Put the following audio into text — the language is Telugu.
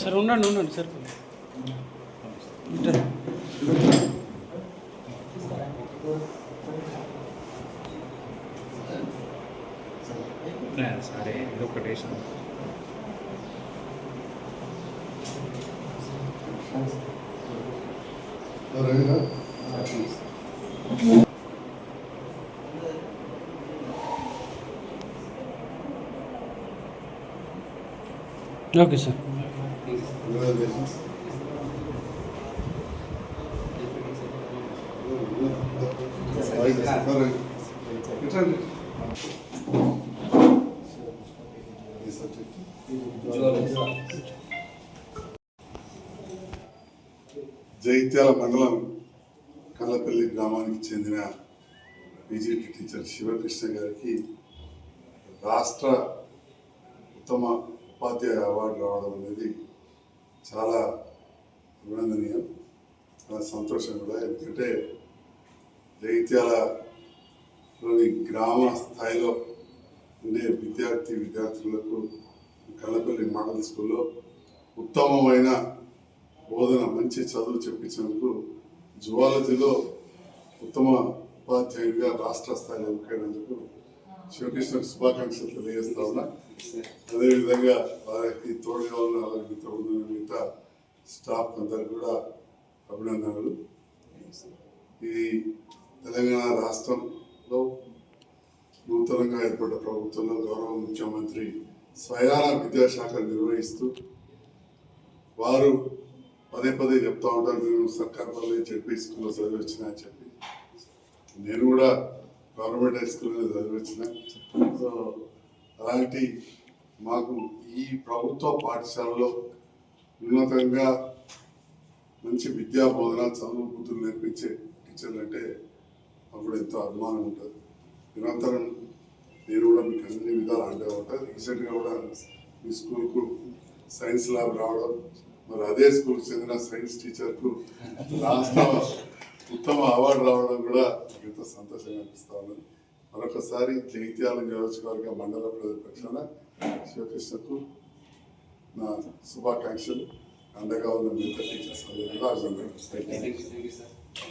సార్ ఉండండి ఉండండి సార్. సరే ఇది ఒకటి వేసాం ఓకే సార్. జైత్యాల మండలం కల్లపల్లి గ్రామానికి చెందిన బీజేపీ టీచర్ శివకృష్ణ గారికి రాష్ట్ర ఉత్తమ ఉపాధ్యాయ అవార్డు రావడం అనేది చాలా అభినందనీయం. చాలా సంతోషం కూడా. ఎందుకంటే జగిత్యాలలోని గ్రామ స్థాయిలో ఉండే విద్యార్థి విద్యార్థులకు కల్లపల్లి మోడల్ స్కూల్లో ఉత్తమమైన బోధన మంచి చదువు చెప్పించినందుకు జువాలజీలో ఉత్తమ ఉపాధ్యాయుడిగా రాష్ట్ర స్థాయిలో ఎన్నికైనందుకు శివకృష్ణ శుభాకాంక్షలు తెలియజేస్తా ఉన్నా. అదేవిధంగా వారికి తోడుగా ఉన్న వారి మిగతా మిగతా స్టాఫ్ అందరికి కూడా అభినందనలు. ఇది తెలంగాణ రాష్ట్రంలో నూతనంగా ఏర్పడ్డ ప్రభుత్వంలో గౌరవ ముఖ్యమంత్రి స్వయాన విద్యాశాఖ నిర్వహిస్తూ వారు పదే పదే చెప్తా ఉంటారు మేము సర్కార్ వల్లే చెప్పి స్కూల్లో చదివి వచ్చిన చెప్పి. నేను కూడా గవర్నమెంట్ హై స్కూల్లో చదివించిన. సో అలాంటి మాకు ఈ ప్రభుత్వ పాఠశాలలో ఉన్నతంగా మంచి విద్యా బోధన చదువు బుద్ధులు నేర్పించే టీచర్లు అంటే అప్పుడు ఎంతో అభిమానం ఉంటుంది. నిరంతరం నేను కూడా మీకు అన్ని విధాలు అంటే ఉంటుంది రీసెంట్గా కూడా మీ స్కూల్కు సైన్స్ ల్యాబ్ రావడం మరి అదే స్కూల్కి చెందిన సైన్స్ టీచర్కు రాష్ట్ర ఉత్తమ అవార్డు రావడం కూడా నాకు ఎంతో సంతోషంగా అనిపిస్తా ఉన్నది. మరొకసారి జగిత్యాల నియోజకవర్గ మండల ప్రజల పక్షాన శివకృష్ణకు నా శుభాకాంక్షలు. అండగా ఉన్న మిగతా టీచర్స్ అందరికీ కూడా అభినందనలు